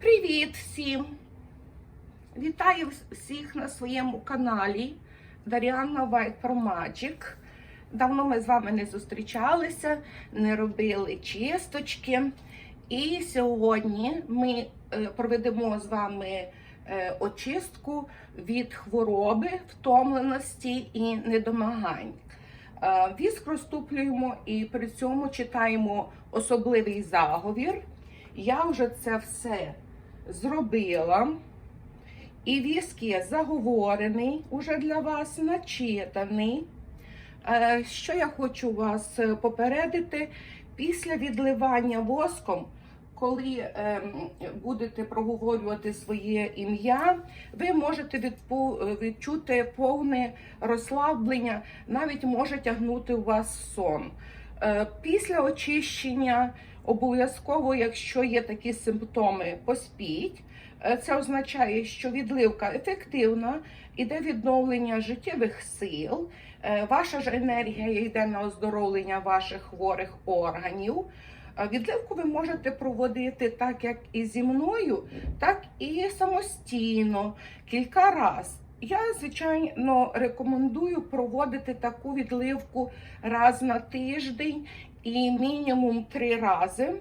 Привіт всім! Вітаю всіх на своєму каналі Даріана White Pro Magic. Давно ми з вами не зустрічалися, не робили чисточки. І сьогодні ми е, проведемо з вами е, очистку від хвороби, втомленості і недомагань. Е, Віск розтуплюємо і при цьому читаємо особливий заговір. Я вже це все зробила. І віск є заговорений уже для вас, начитаний. Е, Що я хочу вас е, попередити після відливання воском, коли ем, будете проговорювати своє ім'я, ви можете відчути повне розслаблення, навіть може тягнути у вас сон. Е, Після очищення обов'язково, якщо є такі симптоми, поспіть. Е, Це означає, що відливка ефективна, іде відновлення життєвих сил, е, ваша ж енергія йде на оздоровлення ваших хворих органів. Е, Відливку ви можете проводити так, як і зі мною, так і самостійно кілька разів. Я, звичайно, рекомендую проводити таку відливку раз на тиждень і мінімум три рази.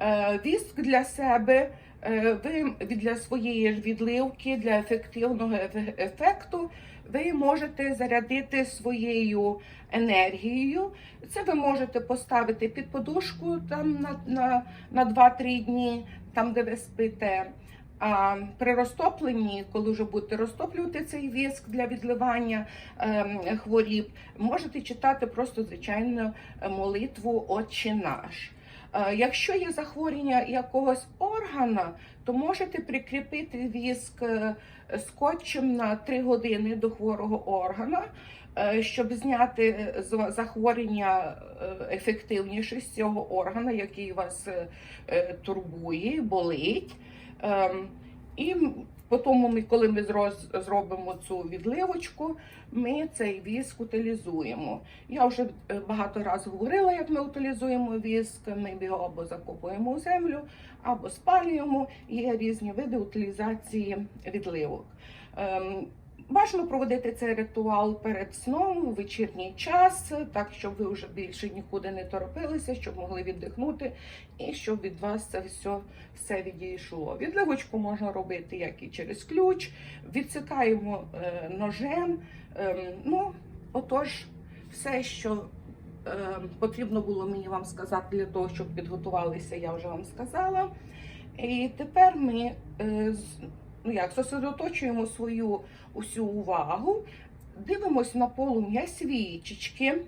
Е, Віск для себе е, ви для своєї відливки, для ефективного ефекту, ви можете зарядити своєю енергією. Це ви можете поставити під подушку там на, на, на 2-3 дні, там де ви спите. А при розтопленні, коли вже будете розтоплювати цей віск для відливання ем, хворіб, можете читати просто звичайно молитву Отче наш. Е, Якщо є захворювання якогось органа, то можете прикріпити віск е, скотчем на 3 години до хворого органа, е, щоб зняти е, захворювання е, ефективніше з цього органа, який вас е, е, турбує, болить. Ем, І потім, коли ми зробимо цю відливочку, ми цей віск утилізуємо. Я вже е, багато разів говорила, як ми утилізуємо віск. Ми його або закопуємо у землю, або спалюємо. Є різні види утилізації відливок. Бажано проводити цей ритуал перед сном у вечірній час, так щоб ви вже більше нікуди не торопилися, щоб могли віддихнути і щоб від вас це все, все відійшло. Відливочку можна робити як і через ключ, відсикаємо е, ножем. Ем, ну, отож, все, що е, потрібно було мені вам сказати для того, щоб підготувалися, я вже вам сказала. І тепер ми е, ну як, зосередоточуємо свою усю увагу, дивимося на полум'я свічечки.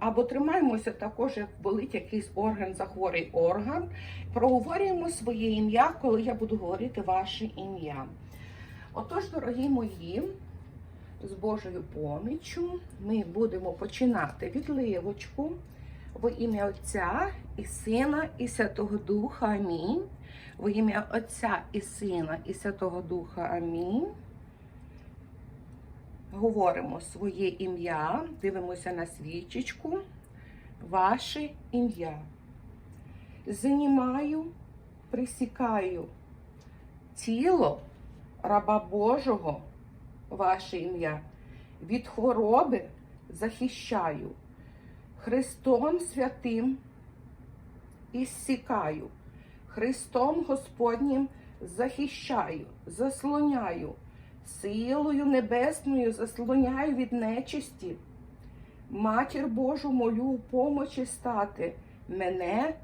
Або тримаємося також, як болить якийсь орган, захворий орган. Проговорюємо своє ім'я, коли я буду говорити ваше ім'я. Отож, дорогі мої, з Божою поміччю ми будемо починати відливочку во ім'я Отця і Сина, і Святого Духа. Амінь. Во ім'я Отця і Сина, і Святого Духа. Амінь. Говоримо своє ім'я, дивимося на свічечку. Ваше ім'я. Занімаю, присікаю тіло раба Божого, ваше ім'я, від хвороби захищаю. Христом святим ісікаю. Христом Господнім захищаю, заслоняю, силою небесною заслоняю від нечисті. Матір Божу молю у помочі стати мене,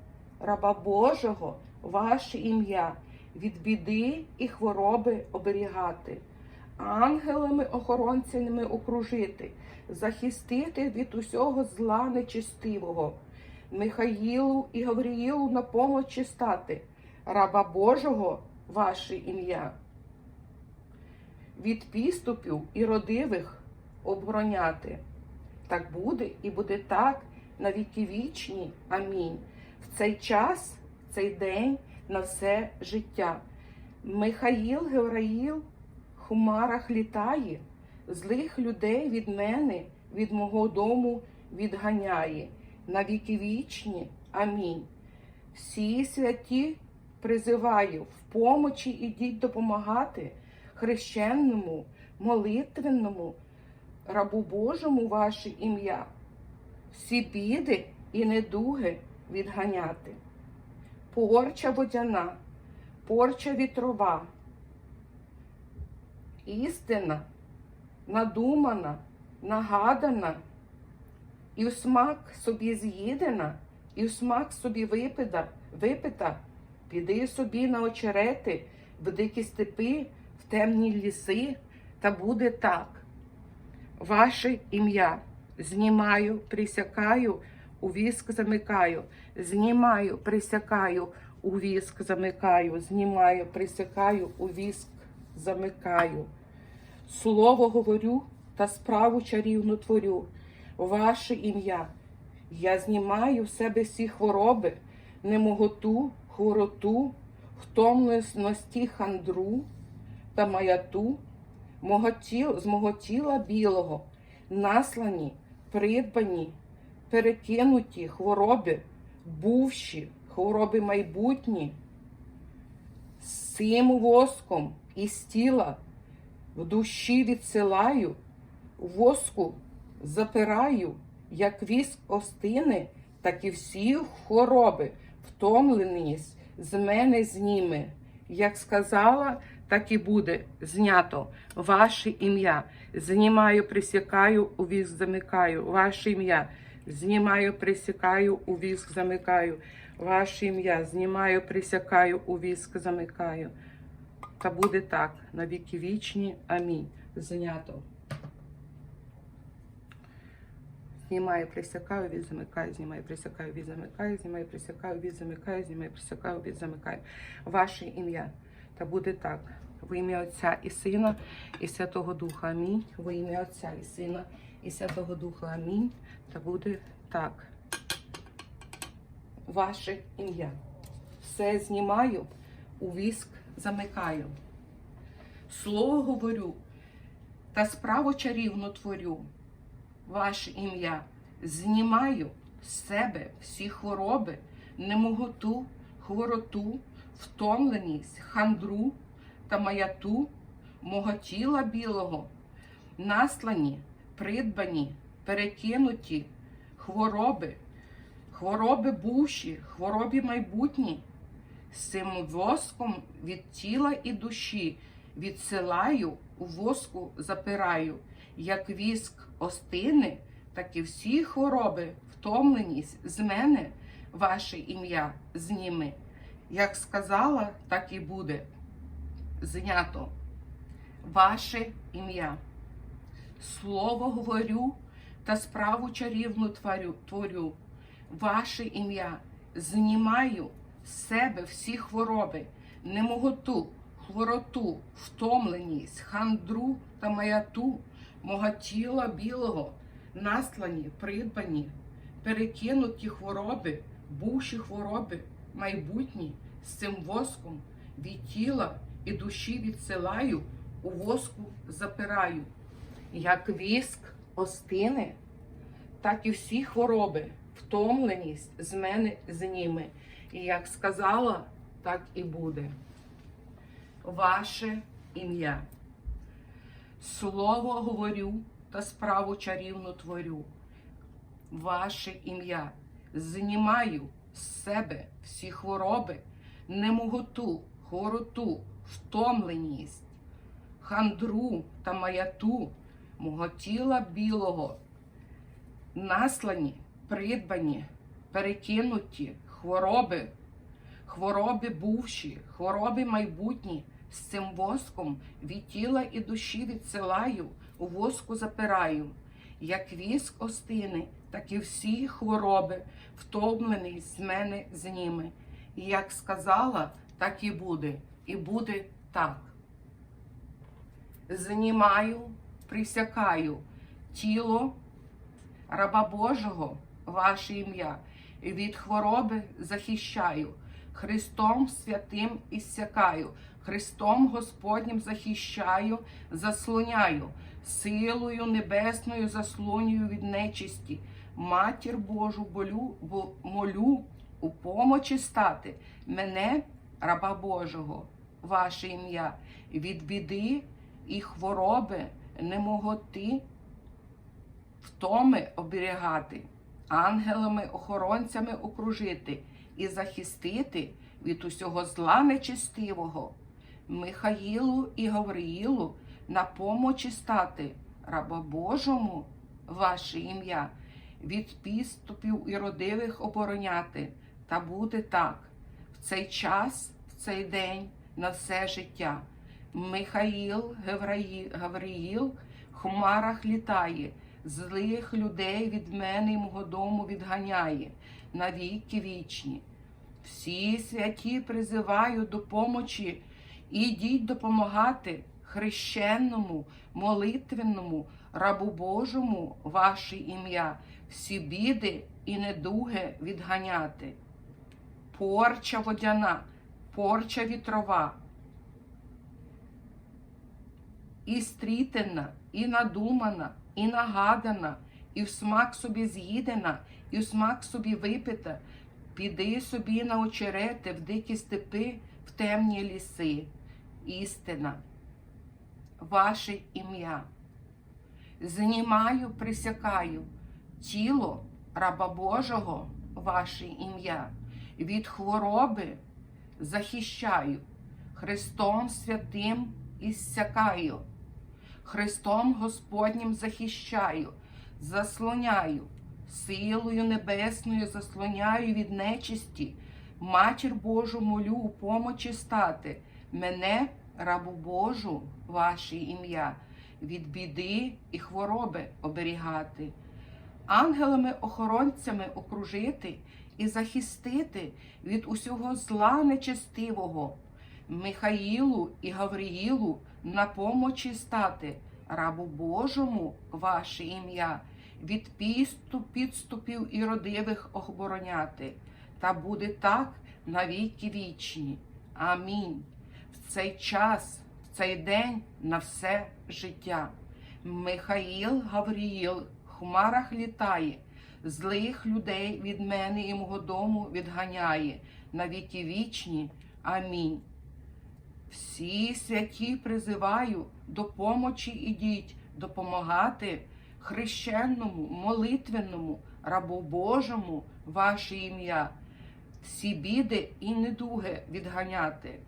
раба Божого, ваше ім'я, від біди і хвороби оберігати, ангелами охоронцями окружити, захистити від усього зла нечистивого. Михаїлу і Гавріїлу на помочі стати, раба Божого, ваше ім'я. Від підступів і родивих обороняти. Так буде і буде так на віки вічні. Амінь. В цей час, в цей день, на все життя. Михаїл Гевраїл в хмарах літає, злих людей від мене, від мого дому відганяє. На віки вічні. Амінь. Всі святі призиваю в помочі ідіть допомагати хрещенному, молитвенному, рабу Божому ваше ім'я, всі біди і недуги відганяти. Порча водяна, порча вітрова, істина, надумана, нагадана, і в смак собі з'їдена, і в смак собі випита, випита, піди собі на очерети, в дикі степи, в темні ліси, та буде так. Ваше ім'я знімаю, присякаю, у віск замикаю, знімаю, присякаю, у віск замикаю, знімаю, присякаю, у віск замикаю. Слово говорю та справу чарівну творю. Ваше ім'я. Я знімаю в себе всі хвороби, немоготу, хвороту, втомленості хандру та маяту, мого з мого тіла білого, наслані, придбані, перекинуті хвороби, бувші, хвороби майбутні, з цим воском із тіла в душі відсилаю, воску запираю, як віск остине, так і всі хвороби, втомленість з мене зніме. Як сказала, так і буде знято ваше ім'я. Знімаю, присікаю, у віск замикаю. Ваше ім'я. Знімаю, присікаю, у віск замикаю. Ваше ім'я. Знімаю, присякаю, у віск замикаю. Та буде так, на віки вічні. Амінь. Знято. Знімаю, присякаю, від замикаю, знімаю, присякаю, від замикаю, знімаю, присякаю, від замикаю, знімаю, присякаю, від замикаю. Ваше ім'я. Та буде так. В ім'я Отця і Сина, і Святого Духа. Амінь. Во ім'я Отця і Сина, і Святого Духа. Амінь. Та буде так. Ваше ім'я. Все знімаю, у віск замикаю. Слово говорю та справу чарівну творю. Ваше ім'я. Знімаю з себе всі хвороби, немоготу, хвороту, втомленість, хандру та маяту мого тіла білого, наслані, придбані, перекинуті хвороби, хвороби бувші, хвороби майбутні, з цим воском від тіла і душі відсилаю, у воску запираю, як віск остине, так і всі хвороби, втомленість з мене, ваше ім'я зніме. Як сказала, так і буде. Знято ваше ім'я. Слово говорю та справу чарівну творю, творю. Ваше ім'я знімаю з себе всі хвороби, немоготу, хвороту, втомленість, хандру та маяту, мого тіла білого, наслані, придбані, перекинуті хвороби, бувші хвороби, майбутні, з цим воском від тіла і душі відсилаю, у воску запираю. Як віск остине, так і всі хвороби, втомленість з мене зніме. І як сказала, так і буде. Ваше ім'я. Слово говорю та справу чарівну творю. Ваше ім'я. Знімаю з себе всі хвороби, немоготу, хвороту, втомленість, хандру та маяту мого тіла білого, наслані, придбані, перекинуті хвороби, хвороби бувші, хвороби майбутні, з цим воском від тіла і душі відсилаю, у воску запираю. Як віск остине, так і всі хвороби, втомлений з мене зніме. І як сказала, так і буде, і буде так. Знімаю, присякаю тіло раба Божого, ваше ім'я, від хвороби захищаю. Христом святим іссякаю, Христом Господнім захищаю, заслоняю, силою небесною заслонюю від нечисті. Матір Божу болю, бо молю у помочі стати, мене раба Божого, ваше ім'я, від біди і хвороби, немоготи, втоми оберігати, ангелами-охоронцями окружити і захистити від усього зла нечистивого, Михаїлу і Гавриїлу на помочі стати, раба Божому, ваше ім'я, від підступів і родивих обороняти, та буде так, в цей час, в цей день, на все життя. Михаїл, Гавраї- Гавриїл, в хмарах літає, злих людей від мене і мого дому відганяє, навіки вічні. Всі святі призиваю до помочі, ідіть допомагати хрещенному, молитвенному, рабу Божому ваше ім'я, всі біди і недуги відганяти. Порча водяна, порча вітрова, і стрітена, і надумана, і нагадана, і в смак собі з'їдена, і в смак собі випита, піди собі на очерети в дикі степи, в темні ліси. Істина, ваше ім'я. Знімаю, присякаю. Тіло раба Божого, ваше ім'я, від хвороби захищаю, Христом святим іссякаю, Христом Господнім захищаю, заслоняю, силою небесною заслоняю від нечисті, матір Божу молю у помочі стати, мене, рабу Божу, ваше ім'я, від біди і хвороби оберігати, ангелами-охоронцями окружити і захистити від усього зла нечестивого, Михаїлу і Гавриїлу на помочі стати, рабу Божому ваше ім'я, від пісту підступів і родивих обороняти. Та буде так на віки вічні. Амінь. В цей час, в цей день на все життя. Михаїл Гавріїл в хмарах літає, злих людей від мене і мого дому відганяє на віки вічні. Амінь. Всі святі призиваю до помочі ідіть, допомагати хрещенному, молитвенному, рабу Божому ваше ім'я, всі біди і недуги відганяти.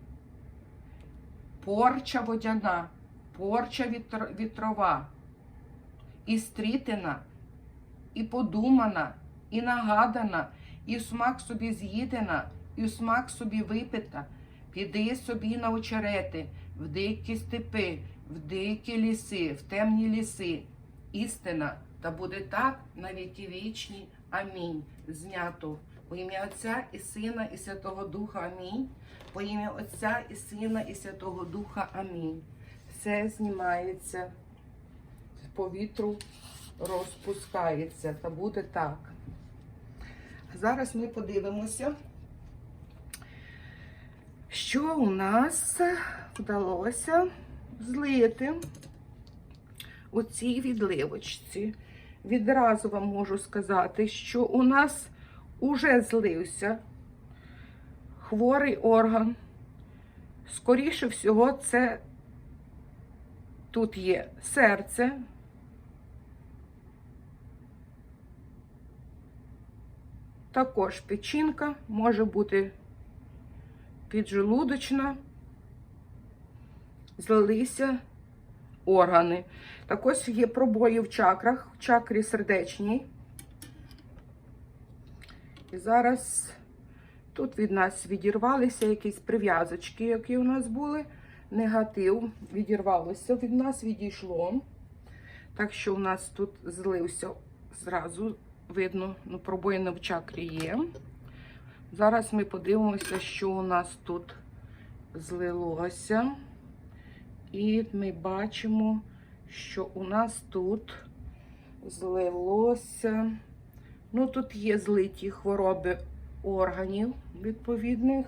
Порча водяна, порча вітр- вітрова, і стрітина, і подумана, і нагадана, і смак собі з'їдена, і смак собі випита. Піди собі на очерети, в дикі степи, в дикі ліси, в темні ліси. Істина, та буде так на віки вічні. Амінь. Знято. У ім'я Отця і Сина, і Святого Духа. Амінь. По ім'я Отця і Сина, і Святого Духа. Амінь. Все знімається з повітру, розпускається. Та буде так. Зараз ми подивимося, що у нас вдалося злити у цій відливочці. Відразу вам можу сказати, що у нас уже злився хворий орган. Скоріше всього, це тут є серце. Також печінка може бути піджелудочна, злилися органи. Так ось є пробої в чакрах, в чакрі сердечній. І зараз тут від нас відірвалися якісь прив'язочки, які у нас були. Негатив відірвалося від нас, відійшло. Так що у нас тут злився зразу, видно, ну, пробоїна в чакрі є. Зараз ми подивимося, що у нас тут злилося. І ми бачимо, що у нас тут злилося. Ну, тут є злиті хвороби органів відповідних.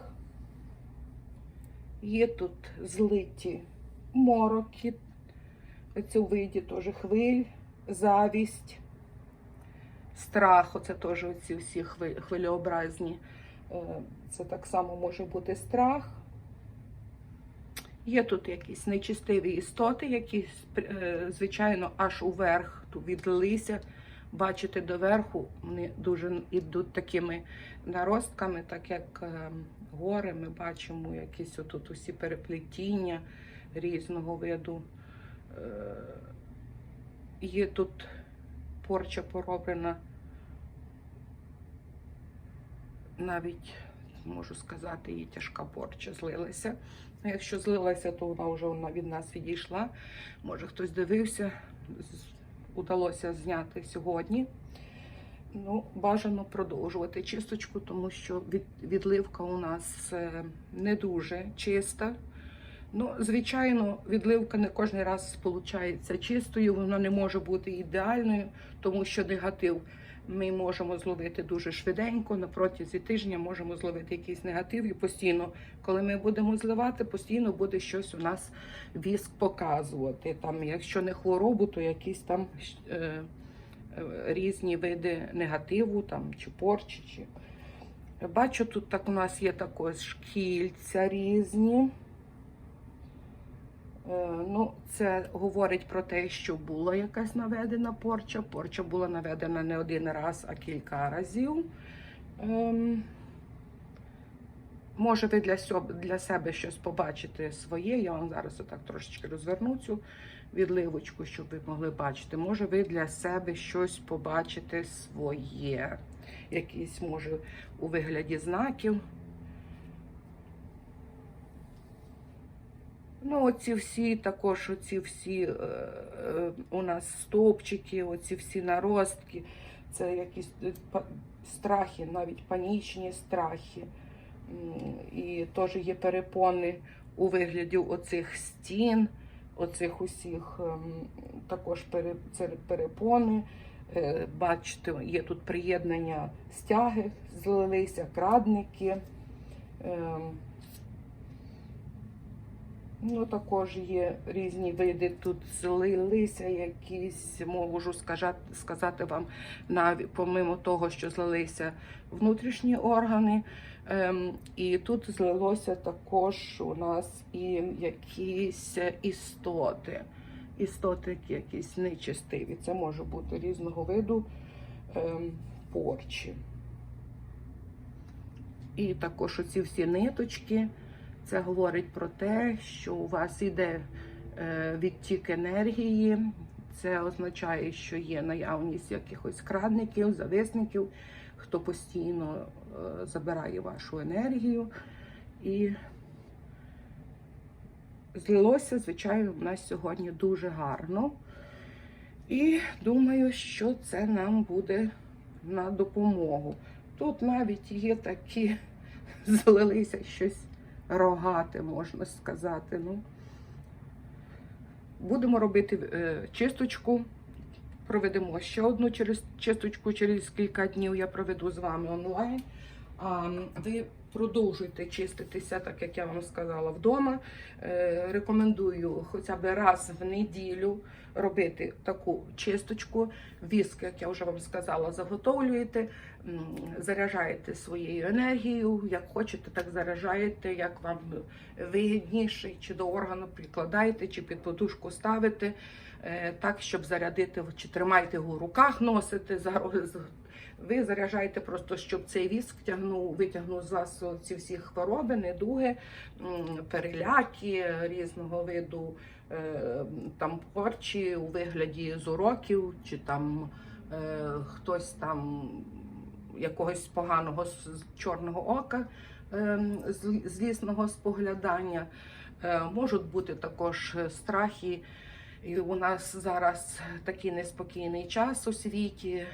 Є тут злиті мороки, це у виді теж хвиль, завість, страх, оце теж оці всі хви- хвилеобразні Е, Це так само може бути страх. Є тут якісь нечистиві істоти, які, е, звичайно, аж уверх відлилися. Бачите, доверху вони дуже йдуть такими наростками, так як е, гори. Ми бачимо якісь отут усі переплетіння різного виду. Е, Є тут порча пороблена навіть можу сказати, її тяжка порча злилася. Якщо злилася, то вона вже від нас відійшла. Може хтось дивився, удалося зняти сьогодні. Ну, бажано продовжувати чисточку, тому що від, відливка у нас е, не дуже чиста. Ну, звичайно, відливка не кожен раз виходить чистою, вона не може бути ідеальною, тому що негатив ми можемо зловити дуже швиденько. На протязі тижня можемо зловити якийсь негатив і постійно, коли ми будемо зливати, постійно буде щось у нас віск показувати. Там, якщо не хворобу, то якісь там е, е, різні види негативу, там чи порчі. Чи... Бачу, тут так у нас є також кільця різні. Е, Ну, це говорить про те, що була якась наведена порча. Порча була наведена не один раз, а кілька разів. Ем, Може, ви для себе, для себе щось побачите своє. Я вам зараз отак трошечки розверну цю відливочку, щоб ви могли бачити. Може, ви для себе щось побачите своє. Якісь, може, у вигляді знаків. Ну, оці всі також, оці всі е, е, у нас стовпчики, оці всі наростки, це якісь е, страхи, навіть панічні страхи. І теж є перепони у вигляді оцих стін, оцих усіх ем, також пере- це перепони. Е, Бачите, є тут приєднання стяги, злилися, крадники. Ем, Ну, також є різні види. Тут злилися якісь, можу сказати, сказати вам, навіть помимо того, що злилися внутрішні органи. Ем, і тут злилося також у нас і якісь істоти. Істоти якісь нечистиві. Це може бути різного виду ем, порчі. І також оці всі ниточки. Це говорить про те, що у вас іде е, відтік енергії. Це означає, що є наявність якихось крадників, зависників, хто постійно е, забирає вашу енергію. І злилося, звичайно, у нас сьогодні дуже гарно. І думаю, що це нам буде на допомогу. Тут навіть є такі, злилися щось рогати, можна сказати. Ну, будемо робити е, чисточку. Проведемо ще одну через чисточку через кілька днів. Я проведу з вами онлайн. А ви продовжуйте чиститися, так як я вам сказала, вдома. Е, рекомендую хоча б раз в неділю робити таку чисточку. Віск, як я вже вам сказала, заготовлюєте, заряджаєте своєю енергією, як хочете, так заряджаєте, як вам вигідніше, чи до органу прикладаєте, чи під подушку ставите, е, так, щоб зарядити, чи тримайте його в руках, носите. зараз. Ви заряджаєте просто, щоб цей віск тягнув, витягнув з вас ці всі хвороби, недуги, переляки різного виду, е, там порчі у вигляді з уроків, чи там е, хтось там якогось поганого чорного ока, е, злісного споглядання. Можуть бути також страхи. І у нас зараз такий неспокійний час у світі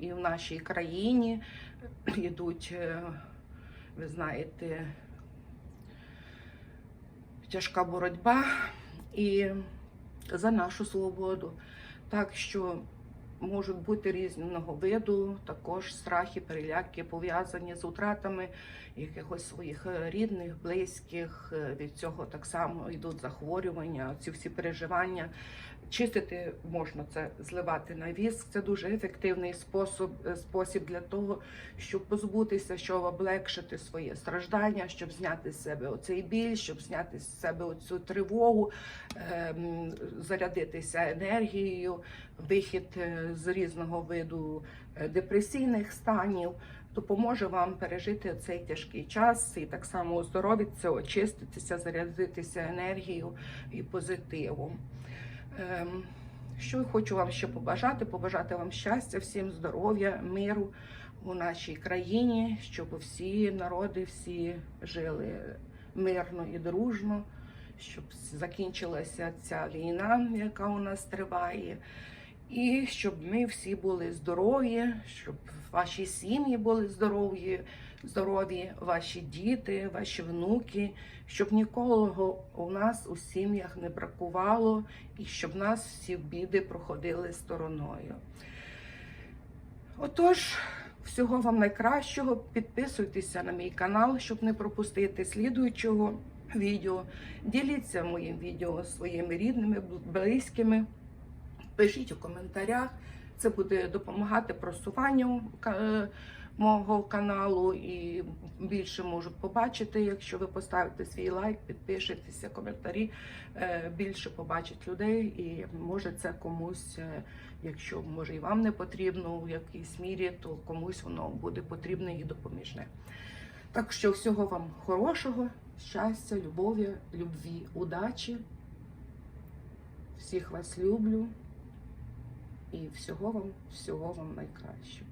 і в нашій країні йдуть, е, ви знаєте, тяжка боротьба і за нашу свободу. Так що можуть бути різного виду, також страхи, переляки пов'язані з втратами якихось своїх е, рідних, близьких. Е, Від цього так само йдуть захворювання, ці всі переживання. Чистити можна це зливати на віск. Це дуже ефективний спосіб, е, спосіб для того, щоб позбутися, щоб облегшити своє страждання, щоб зняти з себе оцей біль, щоб зняти з себе оцю тривогу, ем, зарядитися енергією, вихід е, з різного виду е, депресійних станів. Допоможе вам пережити цей тяжкий час і так само оздоровитися, очиститися, зарядитися енергією і позитивом. Ем, Що хочу вам ще побажати? Побажати вам щастя, всім здоров'я, миру у нашій країні, щоб всі народи всі жили мирно і дружно, щоб закінчилася ця війна, яка у нас триває, і щоб ми всі були здорові, щоб ваші сім'ї були здорові, здорові, ваші діти, ваші внуки, щоб нікого у нас у сім'ях не бракувало і щоб нас всі біди проходили стороною. Отож, всього вам найкращого. Підписуйтеся на мій канал, щоб не пропустити слідуючого відео. Діліться моїм відео своїми рідними, близькими. Пишіть у коментарях. Це буде допомагати просуванню ка- мого каналу і більше можуть побачити, якщо ви поставите свій лайк, підпишетеся, коментарі. е, Більше побачить людей, і може це комусь, е, якщо може і вам не потрібно в якійсь мірі, то комусь воно буде потрібне і допоміжне. Так що всього вам хорошого, щастя, любові, любві, удачі. Всіх вас люблю і всього вам, всього вам найкращого.